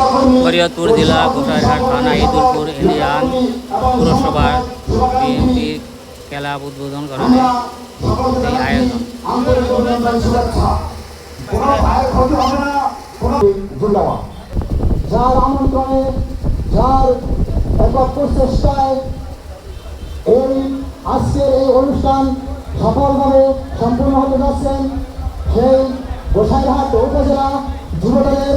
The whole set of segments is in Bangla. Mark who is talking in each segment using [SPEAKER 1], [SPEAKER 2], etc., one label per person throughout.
[SPEAKER 1] জেলা গোসাইরহাট থানা ইদুলপুর ইন্ডিয়ান পুরসভার বিএনপির খেলা উদ্বোধন করেন এই আয়োজন।
[SPEAKER 2] যার আমন্ত্রণে, যার একক প্রচেষ্টায় এই আজকের এই অনুষ্ঠান সফলভাবে সম্পূর্ণ হতে যাচ্ছেন সেই গোসাইরহাট উপজেলা যুবদলের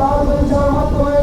[SPEAKER 2] লাল মাধ্যমে